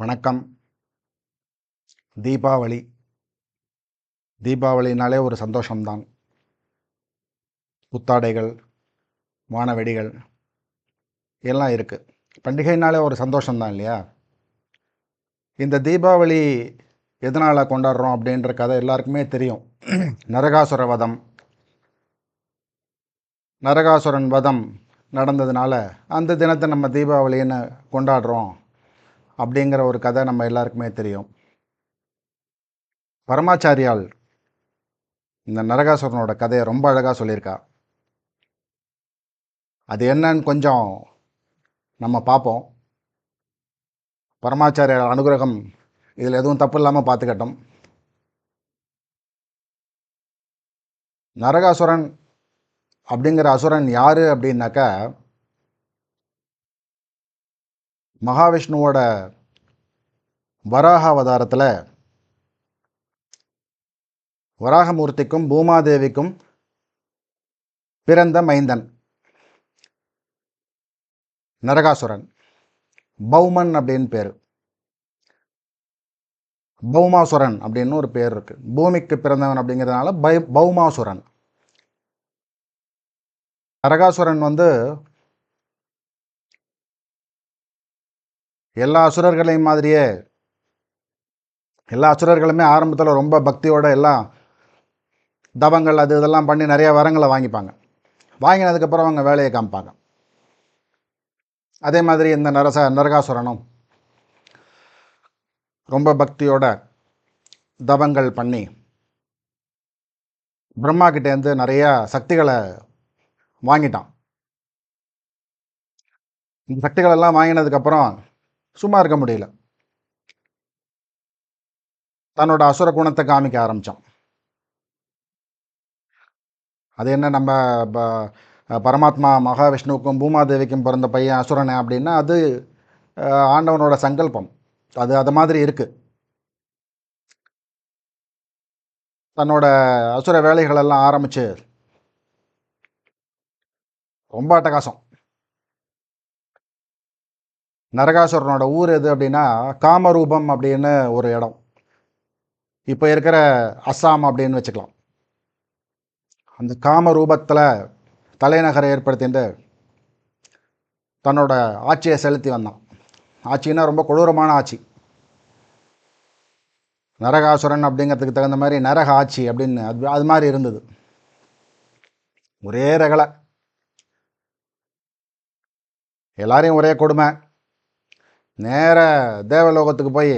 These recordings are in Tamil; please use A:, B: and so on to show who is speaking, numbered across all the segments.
A: வணக்கம். தீபாவளி. தீபாவளினாலே ஒரு சந்தோஷம்தான். புத்தாடைகள் வானவெடிகள் எல்லாம் இருக்குது பண்டிகைனாலே ஒரு சந்தோஷம்தான் இல்லையா? இந்த தீபாவளி எதனால் கொண்டாடுறோம் அப்படின்ற கதை எல்லாருக்குமே தெரியும். நரகாசுர வதம். நரகாசுரன் வதம் நடந்ததுனால அந்த தினத்தை நம்ம தீபாவளின்னு கொண்டாடுறோம். அப்படிங்கிற ஒரு கதை நம்ம எல்லாருக்குமே தெரியும். பரமாச்சாரியால் இந்த நரகாசுரனோட கதையை ரொம்ப அழகாக சொல்லியிருக்கா. அது என்னன்னு கொஞ்சம் நம்ம பார்ப்போம். பரமாச்சாரிய அனுகிரகம் இதில் எதுவும் தப்பு இல்லாமல் பார்த்துக்கட்டும். நரகாசுரன் அப்படிங்கிற அசுரன் யார் அப்படின்னாக்கா மகாவிஷ்ணுவோட வராக அவதாரத்தில் வராகமூர்த்திக்கும் பூமாதேவிக்கும் பிறந்த மைந்தன் நரகாசுரன். பௌமன் அப்படின்னு பேர். பௌமாசுரன் அப்படின்னு ஒரு பேர் இருக்கு. பூமிக்கு பிறந்தவன் அப்படிங்கிறதுனால பை பௌமாசுரன். நரகாசுரன் வந்து எல்லா அசுரர்களையும் மாதிரியே. எல்லா அசுரர்களுமே ஆரம்பத்தில் ரொம்ப பக்தியோட எல்லாம் தவங்கள் அது இதெல்லாம் பண்ணி நிறைய வரங்களை வாங்கிப்பாங்க. வாங்கினதுக்கப்புறம் அவங்க வேலையை காமிப்பாங்க. அதே மாதிரி இந்த நரச நரகாசுரனும் ரொம்ப பக்தியோட தவங்கள் பண்ணி பிரம்மா கிட்டேருந்து நிறைய சக்திகளை வாங்கிட்டான். இந்த சக்திகளெல்லாம் வாங்கினதுக்கப்புறம் சும்மா இருக்க முடியல. தன்னோட அசுர குணத்தை காமிக்க ஆரம்பித்தான் அது என்ன நம்ம பரமாத்மா மகாவிஷ்ணுவுக்கும் பூமாதேவிக்கும் பிறந்த பையன் அசுரனே அப்படின்னா அது ஆண்டவனோட சங்கல்பம். அது அது மாதிரி இருக்கு. தன்னோட அசுர வேலைகளெல்லாம் ஆரம்பிச்சு ரொம்ப அட்டகாசம். நரகாசுரனோட ஊர் எது அப்படின்னா காமரூபம் அப்படின்னு ஒரு இடம். இப்போ இருக்கிற அஸ்ஸாம் அப்படின்னு வச்சுக்கலாம். அந்த காமரூபத்தில் தலைநகரை ஏற்படுத்திட்டு தன்னோட ஆட்சியை செலுத்தி வந்தான். ஆட்சின்னா ரொம்ப கொடூரமான ஆட்சி. நரகாசுரன் அப்படிங்கிறதுக்கு தகுந்த மாதிரி நரக ஆட்சி அப்படின்னு அது அது மாதிரி இருந்தது. ஒரே ரகலை. எல்லாரையும் ஒரே கொடுமை. நேர தேவலோகத்துக்கு போய்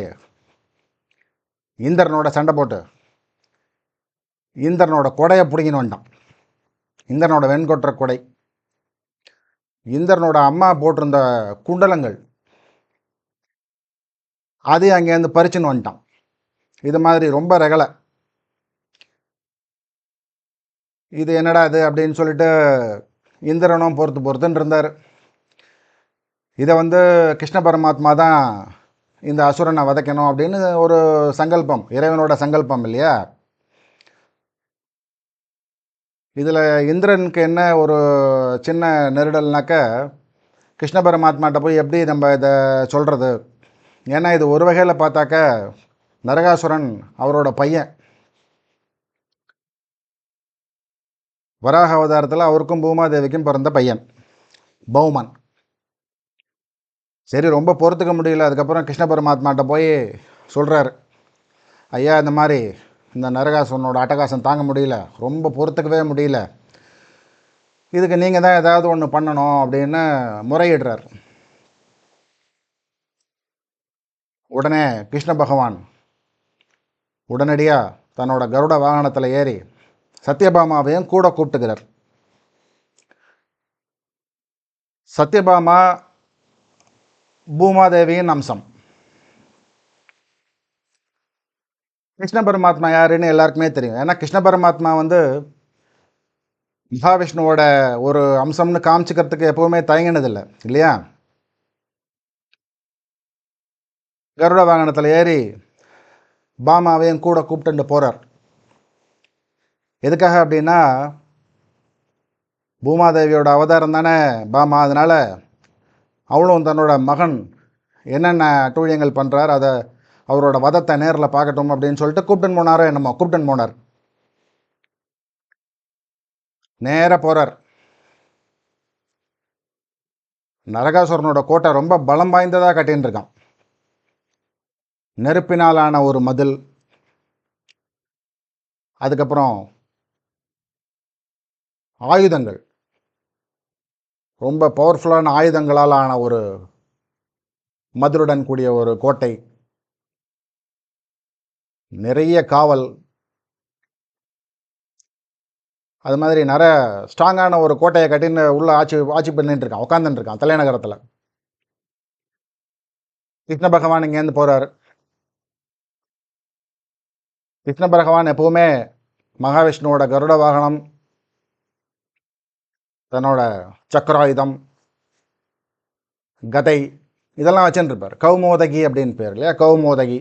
A: இந்திரனோட சண்டை போட்டு இந்திரனோட கொடையை பிடிங்கின்னு வந்துட்டான். இந்திரனோட வெண்கொற்ற கொடை இந்திரனோட அம்மா போட்டிருந்த குண்டலங்கள் அதையும் அங்கேருந்து பறிச்சுன்னு வந்துட்டான். இது மாதிரி ரொம்ப ரகலை. இது என்னடா இது அப்படின்னு சொல்லிட்டு இந்திரனும் பொறுத்து பொறுத்துன்னு இருந்தார். இதை வந்து கிருஷ்ண பரமாத்மா தான் இந்த அசுரனை வதைக்கணும் அப்படின்னு ஒரு சங்கல்பம் இறைவனோட சங்கல்பம் இல்லையா? இதில் இந்திரனுக்கு என்ன ஒரு சின்ன நெருடல்னாக்க கிருஷ்ண பரமாத்மாட்ட போய் எப்படி நம்ம இதை சொல்கிறது ஏன்னா இது ஒரு வகையில் பார்த்தாக்க நரகாசுரன் அவரோட பையன். வராக அவதாரத்தில் அவருக்கும் பூமாதேவிக்கும் பிறந்த பையன் பௌமன். சரி ரொம்ப பொறுத்துக்க முடியல. அதுக்கப்புறம் கிருஷ்ண பரமாத்மாட்ட போய் சொல்கிறாரு ஐயா இந்த மாதிரி இந்த நரகாசனோட அட்டகாசம் தாங்க முடியல. ரொம்ப பொறுத்துக்கவே முடியல. இதுக்கு நீங்கள் தான் ஏதாவது ஒன்று பண்ணணும் அப்படின்னு முறையிடுறார். உடனே கிருஷ்ண பகவான் உடனடியாக தன்னோட கருட வாகனத்தில் ஏறி சத்யபாமாவையும் கூட கூப்பிட்டுக்கிறார். சத்யபாமா பூமாதேவியின் அம்சம். கிருஷ்ண பரமாத்மா யாருன்னு எல்லாருக்குமே தெரியும். ஏன்னா கிருஷ்ண பரமாத்மா வந்து மகாவிஷ்ணுவோட ஒரு அம்சம்னு காமிச்சிக்கிறதுக்கு எப்பவுமே தயங்கினதில்லை இல்லையா? கருட வாகனத்தில் ஏறி பாமாவையும் கூட கூப்பிட்டு போகிறார் எதுக்காக அப்படின்னா பூமாதேவியோட அவதாரம் தானே பாமா அதனால் அவளும் தன்னோட மகன் என்னென்ன அட்டூழியங்கள் பண்ணுறார் அதை அவரோட வதத்தை நேரில் பார்க்கட்டும் அப்படின்னு சொல்லிட்டு கூப்பிட்டுன்னு போனாரோ என்னமோ கூப்பிட்டுன்னு போனார். நேராக போகிறார் நரகாசுரனோட கோட்டை ரொம்ப பலம் வாய்ந்ததாக கட்டின்னு இருக்கான். நெருப்பினாலான ஒரு மதில். அதுக்கப்புறம் ஆயுதங்கள். ரொம்ப பவர்ஃபுல்லான ஆயுதங்களால் ஆன ஒரு மதுருடன் கூடிய ஒரு கோட்டை. நிறைய காவல். அது மாதிரி நிறைய ஸ்ட்ராங்கான ஒரு கோட்டையை கட்டின்னு உள்ள ஆட்சி ஆட்சி பண்ணிட்டு இருக்கான். உட்காந்துட்டு இருக்கான் தலைநகரத்தில். கிருஷ்ண பகவான் இங்கேருந்து போகிறார் கிருஷ்ண பகவான் எப்பவுமே மகாவிஷ்ணுவோட கருட வாகனம் தன்னோட சக்கராயுதம் கதை இதெல்லாம் வச்சுருப்பார். கௌமோதகி அப்படின்னு பேர் இல்லையா? கௌமோதகி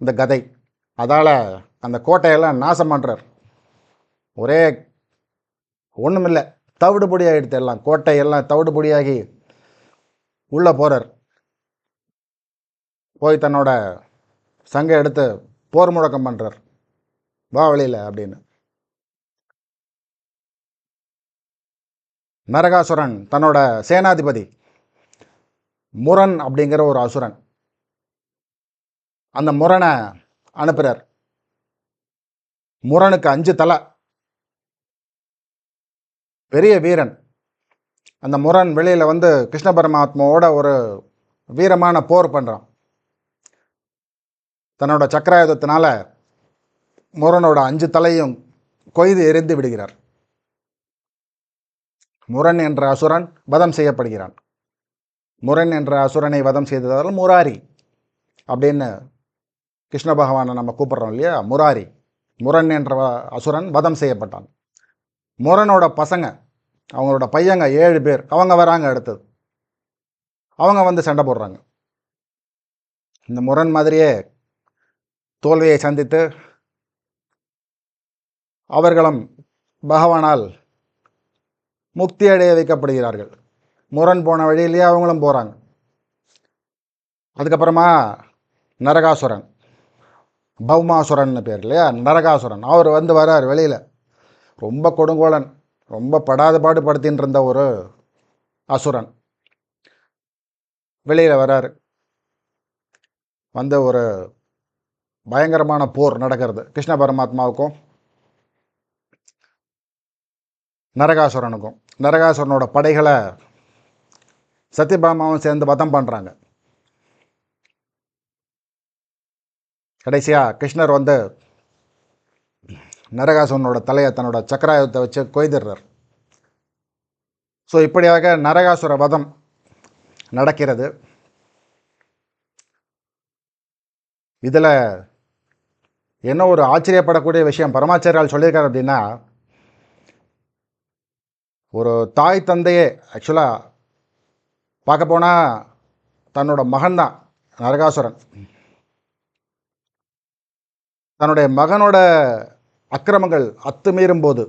A: இந்த கதை. அதால் அந்த கோட்டையெல்லாம் நாசம் பண்ணுறார் ஒரே ஒன்றுமில்லை இல்லை தவிடுபொடி ஆகிடுது எல்லாம். கோட்டையெல்லாம் தவிடுபொடியாகி உள்ளே போகிறார் போய் தன்னோட சங்கம் எடுத்து போர் முழக்கம் பண்ணுறார் வா வழியில் அப்படின்னு. நரகாசுரன் தன்னோட சேனாதிபதி முரண் அப்படிங்கிற ஒரு அசுரன். அந்த முரணை அனுப்புகிறார் முரனுக்கு அஞ்சு தலை. பெரிய வீரன். அந்த முரண் வெளியில் வந்து கிருஷ்ண பரமாத்மாவோட ஒரு வீரமான போர் பண்ணுறான் தன்னோட சக்கராயுதத்தினால முரனோட அஞ்சு தலையும் கொய்து எரிந்து விடுகிறார். முரண் என்ற அசுரன் வதம் செய்யப்படுகிறான். முரண் என்ற அசுரனை வதம் செய்ததால் முராரி அப்படின்னு கிருஷ்ண பகவானை நம்ம கூப்பிட்றோம் இல்லையா? முராரி. முரண் என்ற வ- அசுரன் வதம் செய்யப்பட்டான். முரனோட பசங்க அவங்களோட பையங்க ஏழு பேர் அவங்க வராங்க அடுத்தது. அவங்க வந்து சண்டை போடுறாங்க. இந்த முரண் மாதிரியே தோல்வியை சந்தித்து அவர்களும் பகவானால் முக்தி அடைய வைக்கப்படுகிறார்கள். முரண் போன வழியிலேயே அவங்களும் போகிறாங்க அதுக்கப்புறமா நரகாசுரன். பௌமாசுரன் பேர் இல்லையா? நரகாசுரன். அவர் வந்து வரார் வெளியில். ரொம்ப கொடுங்கோலன் ரொம்ப படாத பாடு படுத்தின்னு இருந்த ஒரு அசுரன். வெளியில் வராரு. வந்து ஒரு பயங்கரமான போர் நடக்கிறது. கிருஷ்ண பரமாத்மாவுக்கும் நரகாசுரனுக்கும். நரகாசுரனோட படைகளை சத்யபாமாவும் சேர்ந்து வதம் பண்ணுறாங்க கடைசியாக கிருஷ்ணர் வந்து நரகாசுரனோட தலையை தன்னோட சக்கராயுதத்தை வச்சு கொய்திடுறார். ஸோ இப்படியாக நரகாசுர வதம் நடக்கிறது. இதில் என்ன ஒரு ஆச்சரியப்படக்கூடிய விஷயம்? பரமாச்சாரியால் சொல்லியிருக்கார் அப்படின்னா ஒரு தாய் தந்தையே ஆக்சுவலாக பார்க்க போனால் தன்னோட மகன்தான் நரகாசுரன். தன்னுடைய மகனோட அக்கிரமங்கள் அத்துமீறும் போது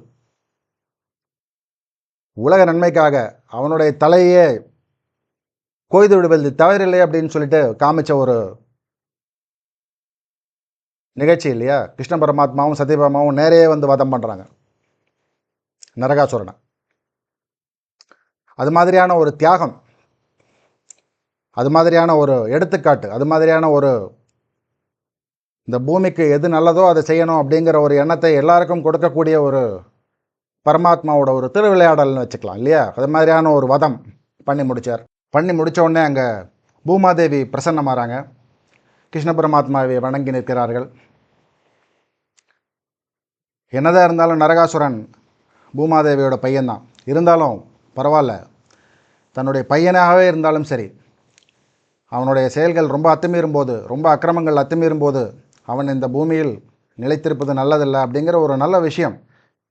A: உலக நன்மைக்காக அவனுடைய தலையே கொய்து விடுவது தவறில்லை அப்படின்னு சொல்லிட்டு காமிச்ச ஒரு நிகழ்ச்சி இல்லையா? கிருஷ்ண பரமாத்மாவும் சத்யபாமாவும் நேரையே வந்து வதம் பண்ணுறாங்க நரகாசுரனை. அது மாதிரியான ஒரு தியாகம் அது மாதிரியான ஒரு எடுத்துக்காட்டு அது மாதிரியான ஒரு இந்த பூமிக்கு எது நல்லதோ அதை செய்யணும் அப்படிங்கிற ஒரு எண்ணத்தை எல்லாருக்கும் கொடுக்கக்கூடிய ஒரு பரமாத்மாவோட ஒரு திருவிளையாடல்னு வச்சுக்கலாம் இல்லையா? அது மாதிரியான ஒரு வதம் பண்ணி முடித்தார் பண்ணி முடித்தோடனே அங்கே பூமாதேவி பிரசன்னமாகறாங்க கிருஷ்ண பரமாத்மாவை வணங்கி நிற்கிறார்கள். என்னதான் இருந்தாலும் நரகாசுரன் பூமாதேவியோட பையன்தான். இருந்தாலும் பரவாயில்ல. தன்னுடைய பையனாகவே இருந்தாலும் சரி அவனுடைய செயல்கள் ரொம்ப அத்துமீறும் போது ரொம்ப அக்கிரமங்கள் அத்துமீறும் போது அவன் இந்த பூமியில் நிலைத்திருப்பது நல்லதில்லை அப்படிங்கிற ஒரு நல்ல விஷயம்.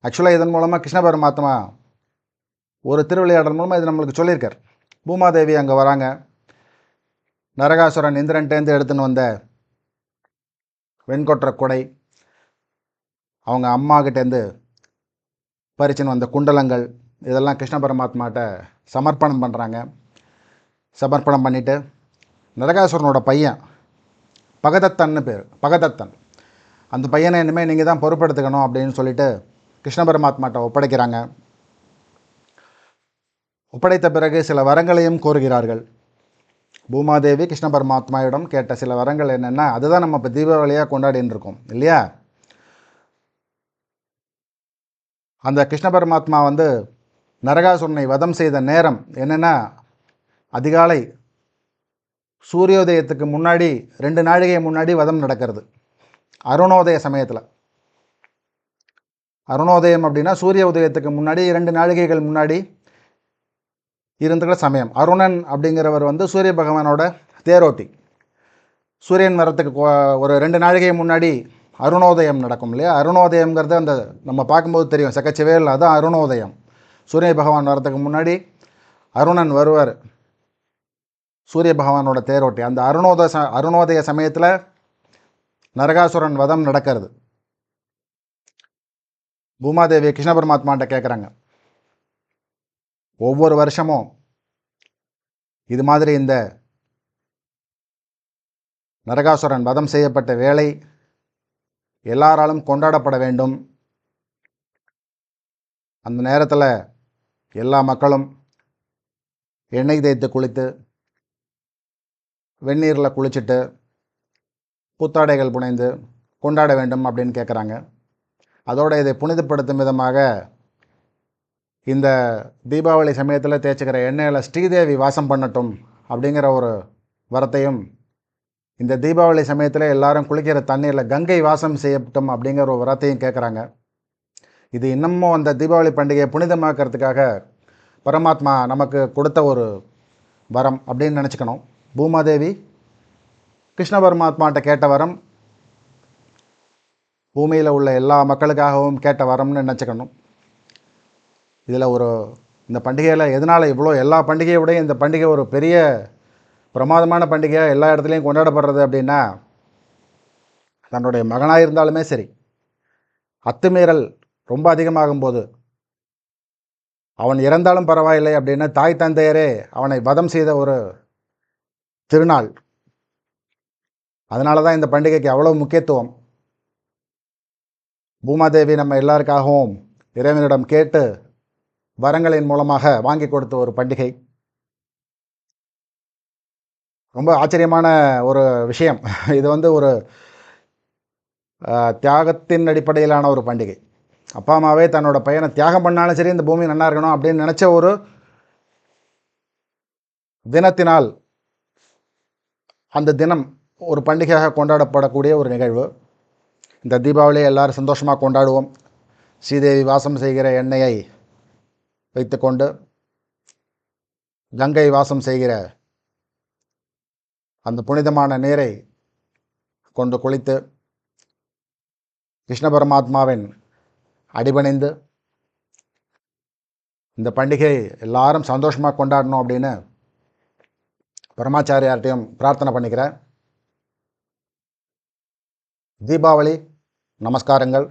A: ஆக்சுவலாக இதன் மூலமாக கிருஷ்ண பரமாத்மா ஒரு திருவிளையாடல் மூலமாக இது நம்மளுக்கு சொல்லியிருக்கார். பூமாதேவி அங்கே வராங்க. நரகாசுரன் இந்திரன்ட்டேந்து எடுத்துன்னு வந்த வெண்கொற்ற கொடை அவங்க அம்மாக்கிட்டேருந்து பறிச்சுன்னு வந்த குண்டலங்கள் இதெல்லாம் கிருஷ்ண பரமாத்மாட்ட சமர்ப்பணம் பண்ணுறாங்க சமர்ப்பணம் பண்ணிவிட்டு நரகாசுரனோட பையன் பகதத்தன்னு பேர் பகதத்தன். அந்த பையனை இனிமேல் நீங்கள் தான் பொறுப்படுத்துக்கணும் அப்படின்னு சொல்லிட்டு கிருஷ்ண பரமாத்மாட்ட ஒப்படைக்கிறாங்க. ஒப்படைத்த பிறகு சில வரங்களையும் கோருகிறார்கள். பூமாதேவி கிருஷ்ண பரமாத்மாவிடம் கேட்ட சில வரங்கள் என்னென்னா அதுதான் நம்ம இப்போ தீபாவளியாக கொண்டாடின்னு இருக்கோம் இல்லையா? அந்த கிருஷ்ண பரமாத்மா வந்து நரகாசுரனை வதம் செய்த நேரம் என்னென்னா அதிகாலை சூரியோதயத்துக்கு முன்னாடி ரெண்டு நாழிகை முன்னாடி வதம் நடக்கிறது. அருணோதய சமயத்தில். அருணோதயம் அப்படின்னா சூரிய உதயத்துக்கு முன்னாடி இரண்டு நாழிகைகள் முன்னாடி இருந்துக்கிற சமயம். அருணன் அப்படிங்கிறவர் வந்து சூரிய பகவானோட தேரோட்டி. சூரியன் வரத்துக்கு ஒரு ரெண்டு நாழிகை முன்னாடி அருணோதயம் நடக்கும் இல்லையா? அருணோதயங்கிறது அந்த நம்ம பார்க்கும்போது தெரியும். சக்கச்சவேல் அதான் அருணோதயம். சூரிய பகவான் வரத்துக்கு முன்னாடி அருணன் வருவார். சூரிய பகவானோட தேரோட்டி. அந்த அருணோதய ச அருணோதய சமயத்தில் நரகாசுரன் வதம் நடக்கிறது. பூமாதேவி கிருஷ்ண பரமாத்மாட்ட கேட்குறாங்க ஒவ்வொரு வருஷமும் இது மாதிரி இந்த நரகாசுரன் வதம் செய்யப்பட்ட வேலை எல்லாராலும் கொண்டாடப்பட வேண்டும். அந்த நேரத்தில் எல்லா மக்களும் எண்ணெய் தேய்த்து குளித்து வெந்நீரில் குளிச்சுட்டு புத்தாடைகள் புனைந்து கொண்டாட வேண்டும் அப்படின்னு கேட்குறாங்க அதோட இதை புனிதப்படுத்தும் விதமாக இந்த தீபாவளி சமயத்தில் தேய்ச்சிக்கிற எண்ணெயில் ஸ்ரீதேவி வாசம் பண்ணட்டும் அப்படிங்கிற ஒரு வரத்தையும் இந்த தீபாவளி சமயத்தில் எல்லாரும் குளிக்கிற தண்ணீரில் கங்கை வாசம் செய்யட்டும் அப்படிங்கிற ஒரு வரத்தையும் கேட்குறாங்க இது இன்னமும் அந்த தீபாவளி பண்டிகையை புனிதமாக்கிறதுக்காக பரமாத்மா நமக்கு கொடுத்த ஒரு வரம் அப்படின்னு நினச்சிக்கணும். பூமாதேவி கிருஷ்ண பரமாத்மாட்ட கேட்ட வரம் பூமியில் உள்ள எல்லா மக்களுக்காகவும் கேட்ட வரம்னு நினச்சிக்கணும். இதில் ஒரு இந்த பண்டிகையில் எதனால் இவ்வளோ எல்லா பண்டிகையை இந்த பண்டிகை ஒரு பெரிய பிரமாதமான பண்டிகையாக எல்லா இடத்துலையும் கொண்டாடப்படுறது அப்படின்னா தன்னுடைய மகனாக இருந்தாலுமே சரி அத்துமீறல் ரொம்ப அதிகமாகும்போது. அவன் இறந்தாலும் பரவாயில்லை அப்படின்னு தாய் தந்தையரே அவனை வதம் செய்த ஒரு திருநாள். அதனால தான் இந்த பண்டிகைக்கு அவ்வளோ முக்கியத்துவம். பூமாதேவி நம்ம எல்லாருக்காகவும் இறைவனிடம் கேட்டு வரங்களின் மூலமாக வாங்கி கொடுத்த ஒரு பண்டிகை. ரொம்ப ஆச்சரியமான ஒரு விஷயம். இது வந்து ஒரு தியாகத்தின் அடிப்படையிலான ஒரு பண்டிகை. அப்பா அம்மாவே தன்னோட பையனை தியாகம் பண்ணாலும் சரி இந்த பூமி நல்லா இருக்கணும் அப்படின்னு நினச்ச ஒரு தினத்தினால் அந்த தினம் ஒரு பண்டிகையாக கொண்டாடப்படக்கூடிய ஒரு நிகழ்வு. இந்த தீபாவளியை எல்லாரும் சந்தோஷமாக கொண்டாடுவோம். ஸ்ரீதேவி வாசம் செய்கிற எண்ணெயை வைத்துக்கொண்டு கங்கை வாசம் செய்கிற அந்த புனிதமான நீரை கொண்டு குளித்து கிருஷ்ண பரமாத்மாவின் அடிபணிந்து இந்த பண்டிகை எல்லாரும் சந்தோஷமாக கொண்டாடணும் அப்படின்னு பரமாச்சாரியார்ட்டையும் பிரார்த்தனை பண்ணிக்கிறேன். தீபாவளி நமஸ்காரங்கள்.